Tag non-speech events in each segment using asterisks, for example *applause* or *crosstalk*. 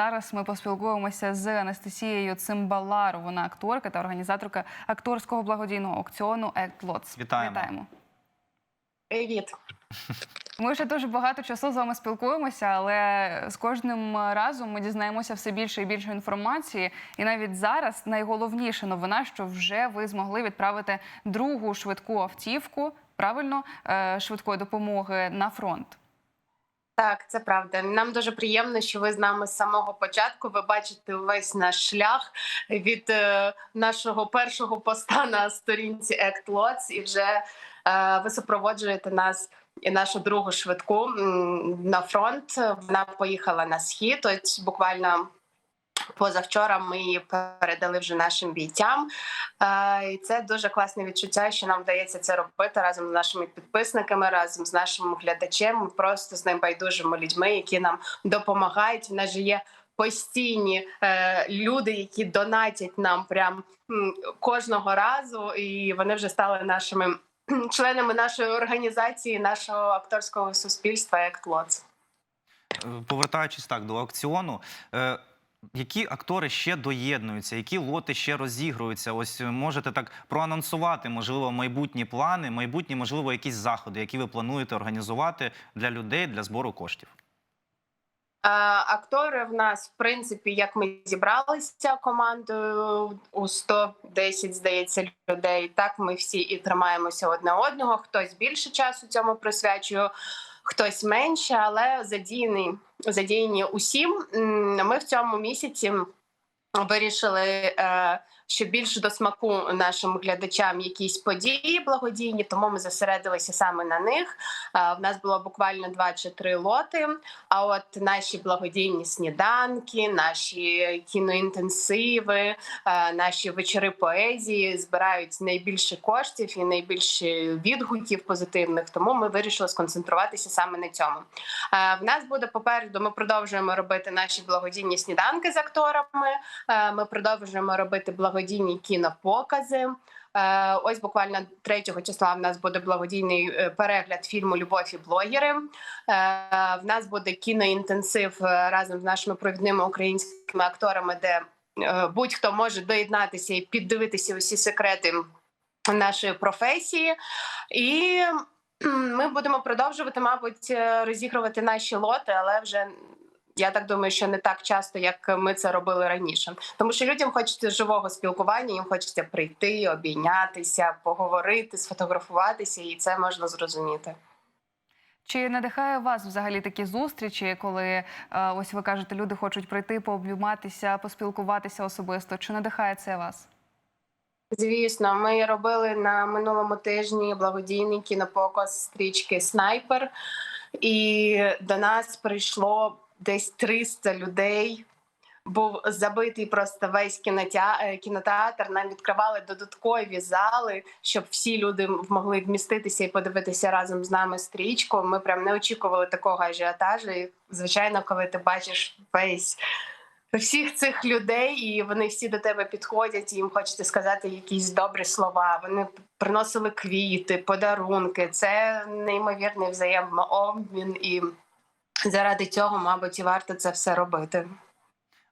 зараз ми поспілкуємося з Анастасією Цимбалару. Вона акторка та організаторка акторського благодійного аукціону Lots. Вітаємо. Вітаємо. Привіт. Ми вже дуже багато часу з вами спілкуємося, але з кожним разом ми дізнаємося все більше і більше інформації. І навіть зараз найголовніша новина, що вже ви змогли відправити другу швидку автівку, правильно е, швидкої допомоги на фронт. Так, це правда. Нам дуже приємно, що ви з нами з самого початку. Ви бачите весь наш шлях від е, нашого першого поста на сторінці Lots і вже е, ви супроводжуєте нас і нашу другу швидку на фронт. Вона поїхала на схід. Ось буквально. Позавчора ми її передали вже нашим бійцям, Е, і це дуже класне відчуття, що нам вдається це робити разом з нашими підписниками, разом з нашим глядачем, просто з небайдужими людьми, які нам допомагають. В нас же є постійні е, люди, які донатять нам прям кожного разу, і вони вже стали нашими членами нашої організації, нашого акторського суспільства як Лоц. Е, Повертаючись так до аукціону. е, Які актори ще доєднуються, які лоти ще розігруються? Ось е, можете так проанонсувати, можливо, майбутні плани, майбутні, можливо, якісь заходи, які ви плануєте організувати для людей для збору коштів. Е, Актори в нас, в принципі, як ми зібралися командою у 110, здається, людей. Так ми всі і тримаємося одне одного. Хтось більше часу цьому присвячує, хтось менше, але задіяні, задіяні усім. Ми в цьому місяці вирішили. Що більше до смаку нашим глядачам якісь події благодійні, тому ми зосередилися саме на них. В нас було буквально два чи три лоти. А от наші благодійні сніданки, наші кіноінтенсиви, наші вечори поезії збирають найбільше коштів і найбільше відгуків позитивних. Тому ми вирішили сконцентруватися саме на цьому. В нас буде попереду. Ми продовжуємо робити наші благодійні сніданки з акторами. Ми продовжуємо робити благодійні кінопокази. Е, Ось буквально 3 числа в нас буде благодійний е, перегляд фільму Любов і блогери. Е, В нас буде кіноінтенсив разом з нашими провідними українськими акторами, де будь-хто може доєднатися і піддивитися усі секрети нашої професії. І ми будемо продовжувати, мабуть, розігрувати наші лоти, але вже. Я так думаю, що не так часто, як ми це робили раніше, тому що людям хочеться живого спілкування, їм хочеться прийти, обійнятися, поговорити, сфотографуватися, і це можна зрозуміти. Чи надихає вас взагалі такі зустрічі, коли е, ось ви кажете, люди хочуть прийти, пообійматися, поспілкуватися особисто? Чи надихає це вас? Звісно, ми робили на минулому тижні благодійний кінопоказ стрічки Снайпер, і до нас прийшло десь 300 людей. Був забитий просто весь е, кінотеатр. Нам відкривали додаткові зали, щоб всі люди могли вміститися і подивитися разом з нами стрічку. Ми прям не очікували такого ажіотажу. І, звичайно, коли ти бачиш весь всіх цих людей, і вони всі до тебе підходять, і їм хочеться сказати якісь добрі слова. Вони приносили квіти, подарунки. Це неймовірний взаємообмін, і заради цього, мабуть, і варто це все робити.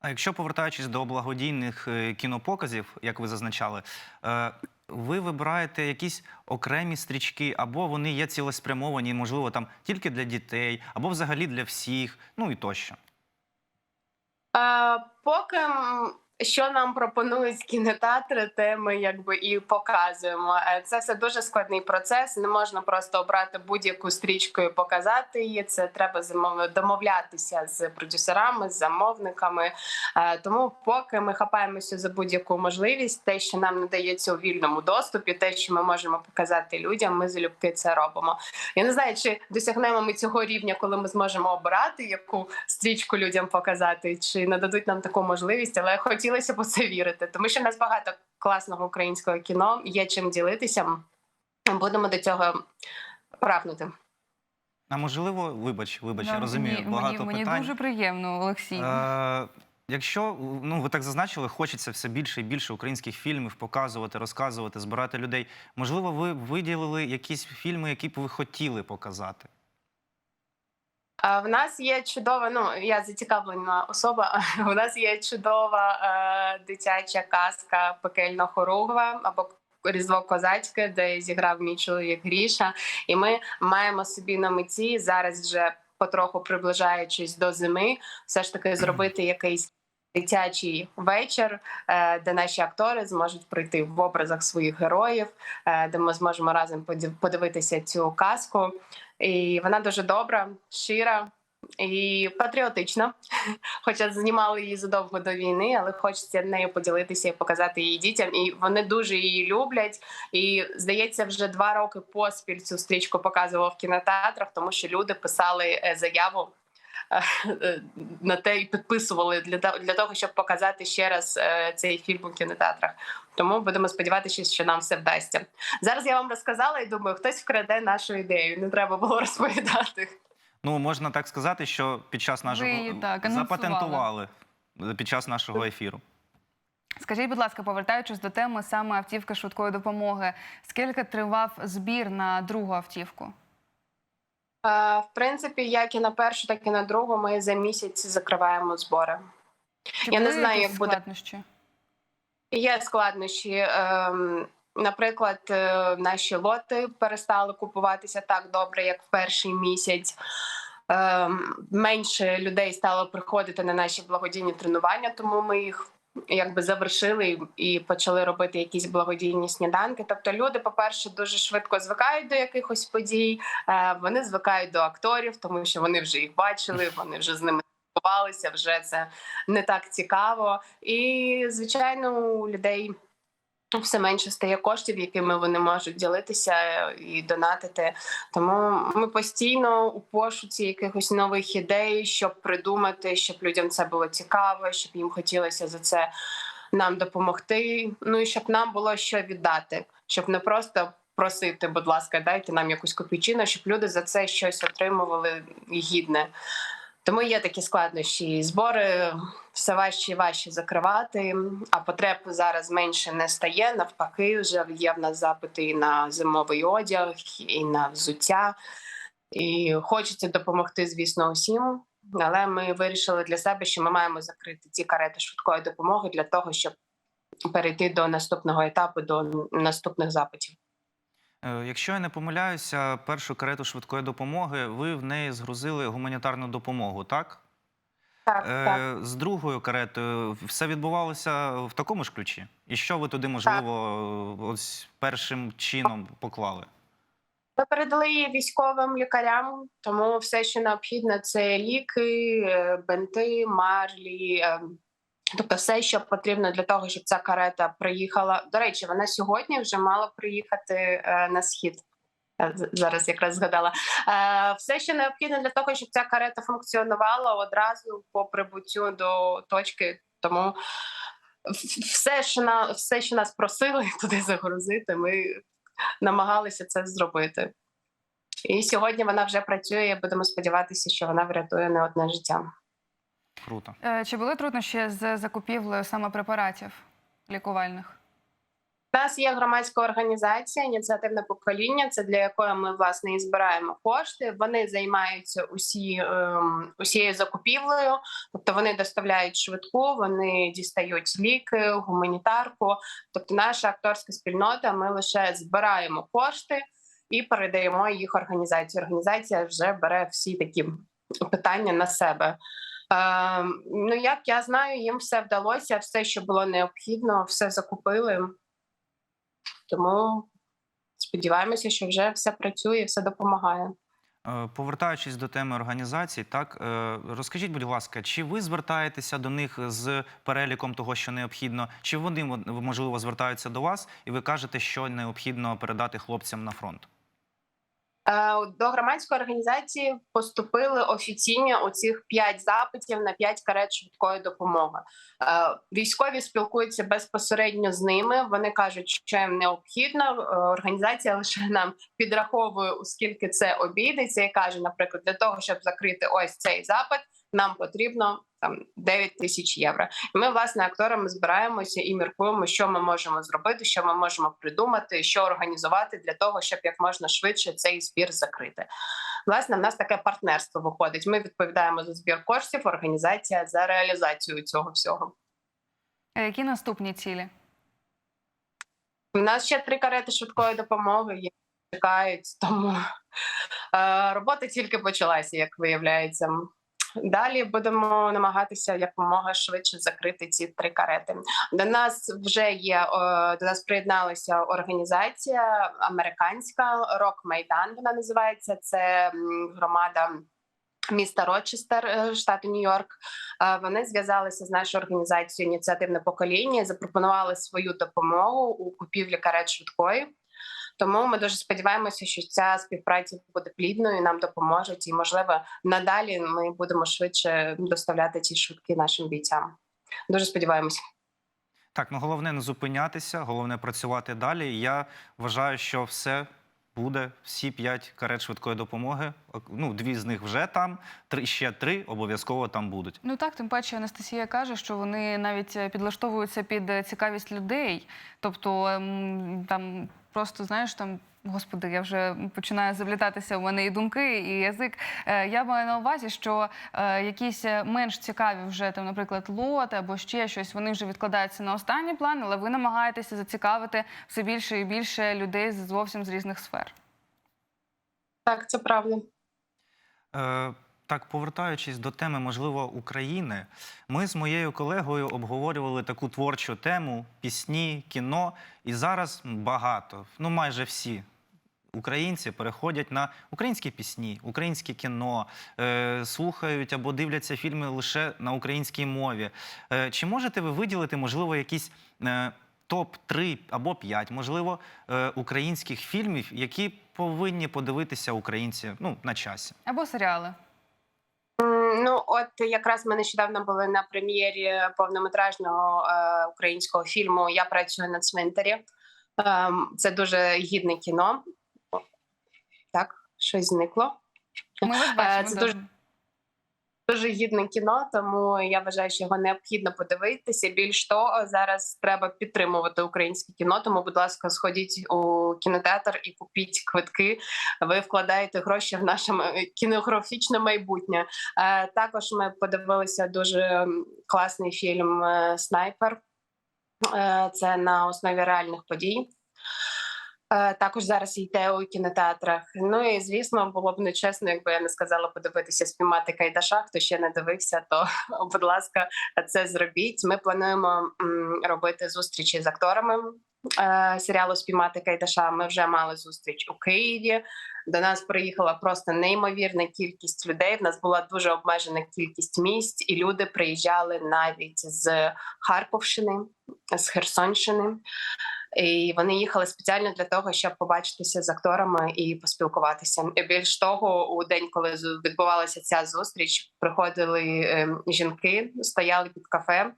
А якщо повертаючись до благодійних е, кінопоказів, як ви зазначали, е, ви вибираєте якісь окремі стрічки, або вони є цілеспрямовані, можливо, там тільки для дітей, або взагалі для всіх, ну і тощо. Е, поки що нам пропонують кінотеатри, те ми якби і показуємо. Е, Це все дуже складний процес. Не можна просто обрати будь-яку стрічку і показати її. Це треба домовлятися з продюсерами, з замовниками. Е, Тому, поки ми хапаємося за будь-яку можливість, те, що нам надається у вільному доступі, те, що ми можемо показати людям, ми залюбки це робимо. Я не знаю, чи досягнемо ми цього рівня, коли ми зможемо обирати, яку стрічку людям показати, чи нададуть нам таку можливість, але хотілося б у це вірити, тому що в нас багато класного українського кіно, є чим ділитися. Будемо до цього прагнути. А можливо, вибач, вибач, я розумію, мені, багато мені, мені дуже приємно, Олексій. Е, Якщо ну ви так зазначили, хочеться все більше і більше українських фільмів показувати, розказувати, збирати людей. Можливо, ви виділили якісь фільми, які б ви хотіли показати? В нас є чудова, ну я зацікавлена особа. *laughs* У нас є чудова е, дитяча казка пекельно хоругва або Різдво козацьке, де зіграв мій чоловік Гріша. І ми маємо собі на меті зараз вже потроху приближаючись до зими, все ж таки зробити якийсь дитячий вечір, е, де наші актори зможуть прийти в образах своїх героїв, е, де ми зможемо разом подив- подивитися цю казку. І вона дуже добра, щира і патріотична. *laughs* Хоча знімали її задовго до війни, але хочеться нею поділитися і показати її дітям. І вони дуже її люблять. І здається, вже два роки поспіль цю стрічку показував в кінотеатрах, тому що люди писали е, заяву. е, На те і підписували для того, для того, щоб показати ще раз е, цей фільм у кінотеатрах. Тому будемо сподіватися, що нам все вдасться. Зараз я вам розказала і думаю, хтось вкраде нашу ідею. Не треба було *laughs* розповідати. Ну можна так сказати, що під час нашого її так запатентували е, під час нашого ефіру. Скажіть, будь ласка, повертаючись до теми саме автівки швидкої допомоги, скільки тривав збір на другу автівку? Е, В принципі, як і на першу, так і на другу, ми за місяць закриваємо збори. Чи Я не знаю, як буде. складнощі? Є складнощі. ем, Наприклад, е, наші лоти перестали купуватися так добре, як в перший місяць. Ем, Менше людей стало приходити на наші благодійні тренування, тому ми їх якби завершили і почали робити якісь благодійні сніданки. Тобто, люди, по-перше, дуже швидко звикають до якихось подій. е, Вони звикають до акторів, тому що вони вже їх бачили, вони вже з ними спілкувалися, вже це не так цікаво. І звичайно, у людей все менше стає коштів, якими вони можуть ділитися і донатити. Тому ми постійно у пошуці якихось нових ідей, щоб придумати, щоб людям це було цікаво, щоб їм хотілося за це нам допомогти. Ну і щоб нам було що віддати, щоб не просто. Просити, будь ласка, дайте нам якусь копійчину, щоб люди за це щось отримували гідне. Тому є такі складнощі. Збори все важче і важче закривати, а потреб зараз менше не стає. Навпаки, вже є в нас запити і на зимовий одяг, і на взуття. І хочеться допомогти, звісно, усім. Але ми вирішили для себе, що ми маємо закрити ці карети швидкої допомоги для того, щоб перейти до наступного етапу, до наступних запитів. Е, Якщо я не помиляюся, першу карету швидкої допомоги ви в неї згрузили гуманітарну допомогу, так? Так, так. Е, З другою каретою все відбувалося в такому ж ключі? І що ви туди, можливо, ось першим чином поклали? Ми передали її військовим лікарям, тому все, що необхідно, це ліки, е, бинти, марлі. Е, Тобто, все, що потрібно для того, щоб ця карета приїхала. До речі, вона сьогодні вже мала приїхати е, на схід. Я Зараз якраз згадала Е, все, що необхідно для того, щоб ця карета функціонувала одразу по прибуттю до точки. Тому все, що на все, що нас просили *laughs* туди загрузити, ми намагалися це зробити. І сьогодні вона вже працює. Будемо сподіватися, що вона врятує не одне життя. Круто. Е, Чи були труднощі з закупівлею саме препаратів лікувальних? У нас є громадська організація ініціативне покоління. Це для якої ми власне і збираємо кошти. Вони займаються усі ем, усією закупівлею, тобто вони доставляють швидку, вони дістають ліки, гуманітарку. Тобто, наша акторська спільнота. Ми лише збираємо кошти і передаємо їх організації. Організація вже бере всі такі питання на себе. Ну як я знаю, їм все вдалося, все, що було необхідно, все закупили. Тому сподіваємося, що вже все працює, все допомагає. Е, Повертаючись до теми організацій, так е, розкажіть, будь ласка, чи ви звертаєтеся до них з переліком того, що необхідно, чи вони можливо звертаються до вас, і ви кажете, що необхідно передати хлопцям на фронт? Е, До громадської організації поступили офіційні оцих п'ять запитів на п'ять карет швидкої допомоги. Е, Військові спілкуються безпосередньо з ними. Вони кажуть, що їм необхідно. Е, Організація лише нам підраховує, оскільки це обійдеться, і каже, наприклад, для того, щоб закрити ось цей запит, нам потрібно там 9 тисяч євро. І ми, власне, акторами збираємося і міркуємо, що ми можемо зробити, що ми можемо придумати, що організувати для того, щоб як можна швидше цей збір закрити. Власне, в нас таке партнерство виходить. Ми відповідаємо за збір коштів, організація за реалізацію цього всього. А які наступні цілі? У нас ще три карети швидкої допомоги їх чекають, тому е, робота тільки почалася, як виявляється. Далі будемо намагатися якомога швидше закрити ці три карети. До нас вже є до нас приєдналася організація американська Рок Майдан. Вона називається. Це громада міста Рочестер, е, штату Нью-Йорк. Е, Вони зв'язалися з нашою організацією ініціативне покоління, запропонували свою допомогу у купівлі карет швидкої. Тому ми дуже сподіваємося, що ця співпраця буде плідною, і нам допоможуть, і можливо надалі ми будемо швидше доставляти ці швидкі нашим бійцям. Дуже сподіваємося. Так, ну головне не зупинятися, головне працювати далі. Я вважаю, що все буде. Всі п'ять карет швидкої допомоги. Ну, дві з них вже там, три ще три обов'язково там будуть. Ну так, тим паче Анастасія каже, що вони навіть е, підлаштовуються під е, цікавість людей. Тобто ем, там просто знаєш там. Господи, я вже починаю завлітатися в мене і думки, і язик. Е, Я маю на увазі, що е, якісь е, менш цікаві вже там, наприклад, лоти або ще щось, вони вже відкладаються на останній план, але ви намагаєтеся зацікавити все більше і більше людей з зовсім з різних сфер. Так, це правда. Е, так, повертаючись до теми, можливо, України, ми з моєю колегою обговорювали таку творчу тему пісні, кіно, і зараз багато, ну майже всі. Українці переходять на українські пісні, українське кіно, е, слухають або дивляться фільми лише на українській мові. Е, чи можете ви виділити, можливо, якісь е, топ 3 або 5, можливо, е, українських фільмів, які повинні подивитися українці ну, на часі? Або серіали. Ну, от якраз ми нещодавно були на прем'єрі повнометражного е, українського фільму Я працюю на цвинтарі. Ем, це дуже гідне кіно. Так, щось зникло. Ми вас Е, бачимо. це дуже- Дуже гідне кіно, тому я вважаю, що його необхідно подивитися. Більш того, зараз треба підтримувати українське кіно. Тому, будь ласка, сходіть у кінотеатр і купіть квитки. Ви вкладаєте гроші в наше кінографічне майбутнє. Е, Також ми подивилися дуже класний фільм е, Снайпер. Е, Це на основі реальних подій. Е, Також зараз йде у кінотеатрах. Ну і звісно, було б нечесно, якби я не сказала подивитися спіймати Кайдаша. Хто ще не дивився, то *laughs* будь ласка, це зробіть. Ми плануємо робити зустрічі з акторами е, серіалу Спіймати Кайдаша. Ми вже мали зустріч у Києві. До нас приїхала просто неймовірна кількість людей. В нас була дуже обмежена кількість місць, і люди приїжджали навіть з Харківщини, з Херсонщини. І вони їхали спеціально для того, щоб побачитися з акторами і поспілкуватися. І більш того, у день, коли відбувалася ця зустріч, приходили ем, жінки, стояли під кафе.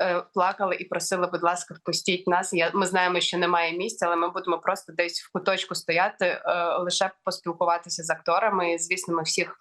е, Плакали і просили, будь ласка, впустіть нас. Я ми знаємо, що немає місця, але ми будемо просто десь в куточку стояти, е, лише поспілкуватися з акторами. І, звісно, ми всіх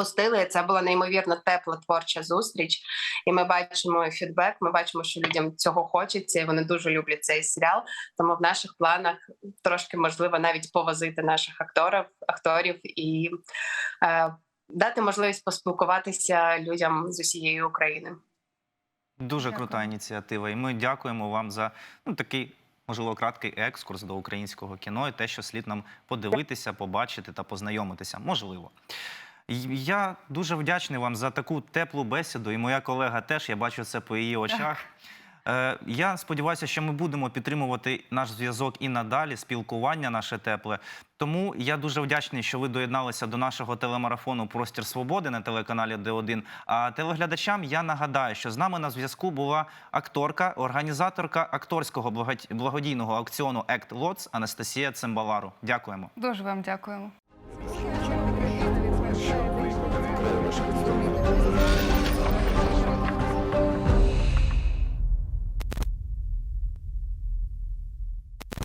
пустили. Це була неймовірно тепла творча зустріч, і ми бачимо фідбек. Ми бачимо, що людям цього хочеться, і вони дуже люблять цей серіал. Тому в наших планах трошки можливо навіть повозити наших акторів, акторів і е, дати можливість поспілкуватися людям з усієї України. Дуже Дякую. крута ініціатива, і ми дякуємо вам за ну, такий, можливо, краткий екскурс до українського кіно і те, що слід нам подивитися, побачити та познайомитися. Можливо. Я дуже вдячний вам за таку теплу бесіду, і моя колега теж, я бачу це по її очах. Е, Я сподіваюся, що ми будемо підтримувати наш зв'язок і надалі, спілкування наше тепле. Тому я дуже вдячний, що ви доєдналися до нашого телемарафону Простір свободи на телеканалі Д1. А телеглядачам я нагадаю, що з нами на зв'язку була акторка, організаторка акторського благод- благодійного аукціону Act Lots Анастасія Цимбалару. Дякуємо. Дуже вам дякуємо.